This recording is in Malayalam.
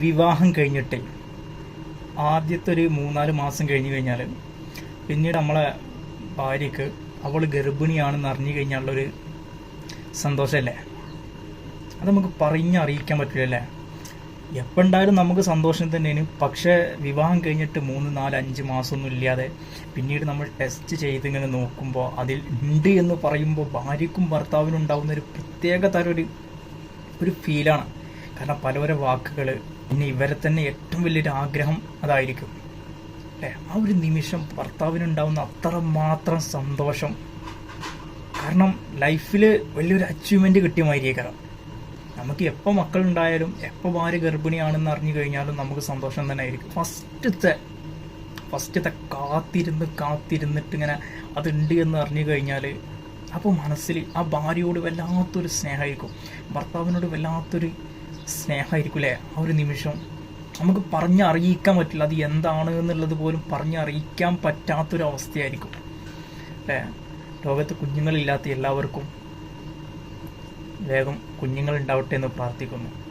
വിവാഹം കഴിഞ്ഞിട്ട് ആദ്യത്തെ ഒരു മൂന്നാൽ മാസം കഴിഞ്ഞു കഴിഞ്ഞാൽ പിന്നീട് നമ്മളെ ഭാര്യക്ക് അവൾ ഗർഭിണിയാണെന്ന് അറിഞ്ഞു കഴിഞ്ഞാലുള്ളൊരു സന്തോഷമല്ലേ അത് നമുക്ക് പറഞ്ഞറിയിക്കാൻ പറ്റില്ലല്ലേ? എപ്പോൾ നമുക്ക് സന്തോഷം തന്നെയാണ്. പക്ഷേ വിവാഹം കഴിഞ്ഞിട്ട് മൂന്ന് നാല് അഞ്ച് മാസമൊന്നും ഇല്ലാതെ പിന്നീട് നമ്മൾ ടെസ്റ്റ് ചെയ്ത് ഇങ്ങനെ നോക്കുമ്പോൾ അതിൽ ഉണ്ട് എന്ന് പറയുമ്പോൾ ഭാര്യക്കും ഭർത്താവിനും ഉണ്ടാകുന്ന ഒരു പ്രത്യേക തരം ഒരു ഒരു ഫീലാണ് കാരണം പല പല വാക്കുകൾ പിന്നെ ഇവരെ തന്നെ ഏറ്റവും വലിയൊരു ആഗ്രഹം അതായിരിക്കും. അല്ലേ? ആ ഒരു നിമിഷം ഭർത്താവിനുണ്ടാവുന്ന അത്ര മാത്രം സന്തോഷം. കാരണം ലൈഫിൽ വലിയൊരു അച്ചീവ്മെന്റ് കിട്ടിയ മാതിരിയേക്കാരം നമുക്ക് എപ്പോൾ മക്കളുണ്ടായാലും എപ്പോൾ ഭാര്യ ഗർഭിണിയാണെന്ന് അറിഞ്ഞു കഴിഞ്ഞാലും നമുക്ക് സന്തോഷം തന്നെ ആയിരിക്കും. ഫസ്റ്റത്തെ ഫസ്റ്റത്തെ കാത്തിരുന്ന് കാത്തിരുന്നിട്ട് ഇങ്ങനെ അതുണ്ട് എന്ന് അറിഞ്ഞു കഴിഞ്ഞാൽ അപ്പോൾ മനസ്സിൽ ആ ഭാര്യയോട് വല്ലാത്തൊരു സ്നേഹമായിരിക്കും. ഭർത്താവിനോട് വല്ലാത്തൊരു സ്നേഹമായിരിക്കും അല്ലേ ആ ഒരു നിമിഷം. നമുക്ക് പറഞ്ഞറിയിക്കാൻ പറ്റില്ല. അത് എന്താണ് എന്നുള്ളത് പോലും പറഞ്ഞറിയിക്കാൻ പറ്റാത്തൊരവസ്ഥയായിരിക്കും അല്ലേ? ലോകത്ത് കുഞ്ഞുങ്ങളില്ലാത്ത എല്ലാവർക്കും വേഗം കുഞ്ഞുങ്ങൾ ഉണ്ടാവട്ടെ എന്ന് പ്രാർത്ഥിക്കുന്നു.